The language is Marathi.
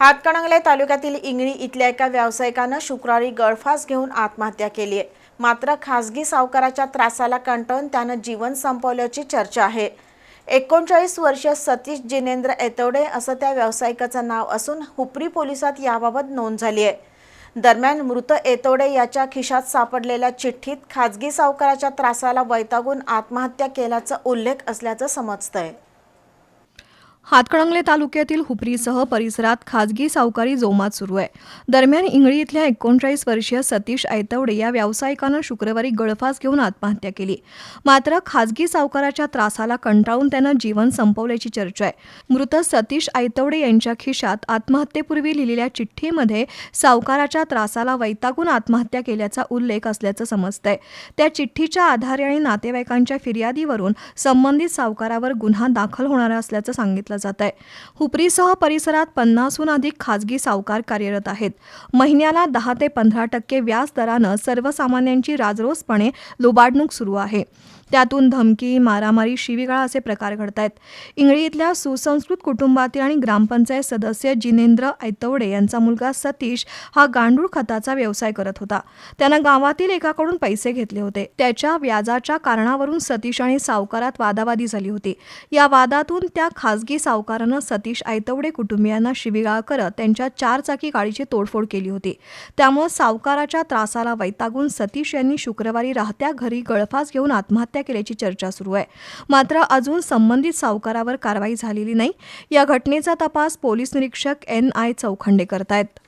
हातकणंगले तालुक्यातील इंगळी इथल्या एका व्यावसायिकानं शुक्रवारी गळफास घेऊन आत्महत्या केली आहे. मात्र खासगी सावकाराच्या त्रासाला कंटाळून त्यानं जीवन संपवल्याची चर्चा आहे. एकोणचाळीस वर्षीय सतीश जिनेंद्र एतवडे असं त्या व्यावसायिकाचं नाव असून हुपरी पोलिसात याबाबत नोंद झाली आहे. दरम्यान मृत एतवडे याच्या खिशात सापडलेल्या चिठ्ठीत खाजगी सावकाराच्या त्रासाला वैतागून आत्महत्या केल्याचा उल्लेख असल्याचं समजतंय. हातकणंगले तालुक्यातील हुपरीसह परिसरात खाजगी सावकारी जोमात सुरू आहे. दरम्यान इंगळी इथल्या एकोणचाळीस वर्षीय सतीश ऐतवडे या व्यावसायिकानं शुक्रवारी गळफास घेऊन आत्महत्या केली. मात्र खाजगी सावकाराच्या त्रासाला कंटाळून त्यानं जीवन संपवल्याची चर्चा आहे. मृत सतीश ऐतवडे यांच्या खिशात आत्महत्येपूर्वी लिहिलेल्या चिठ्ठीमध्ये सावकाराच्या त्रासाला वैतागून आत्महत्या केल्याचा उल्लेख असल्याचं समजतंय. त्या चिठ्ठीच्या आधारे आणि नातेवाईकांच्या फिर्यादीवरून संबंधित सावकारावर गुन्हा दाखल होणार असल्याचं सांगितलं केलं जात आहे. हुपरीसह परिसरात पन्नासहून अधिक खाजगी सावकार कार्यरत आहेत. महिन्याला दहा ते पंधरा टक्के व्याज दरानं सर्वसामान्यांची राजरोसपणे लुबाडणूक सुरू आहे. त्यातून धमकी मारामारी शिवीगाळा असे प्रकार घडत आहेत. इंगळी इथल्या सुसंस्कृत कुटुंबातील आणि ग्रामपंचायत सदस्य जिनेंद्र ऐतवडे यांचा मुलगा सतीश हा गांडूळ खताचा व्यवसाय करत होता. त्यानं गावातील एकाकडून पैसे घेतले होते. त्याच्या व्याजाच्या कारणावरून सतीश आणि सावकारात वादावादी झाली होती. या वादातून त्या खासगी सावकारानं सतीश ऐतवडे कुटुंबियांना शिविगाळ करत त्यांच्या चारचाकी गाडीची तोडफोड केली होती. त्यामुळे सावकाराच्या त्रासाला वैतागून सतीश यांनी शुक्रवारी राहत्या घरी गळफास घेऊन आत्महत्या केल्याची चर्चा सुरू आहे. मात्र अजून संबंधित सावकारावर कारवाई झालेली नाही. या घटनेचा तपास पोलीस निरीक्षक एन आय चौखंडे करतायत.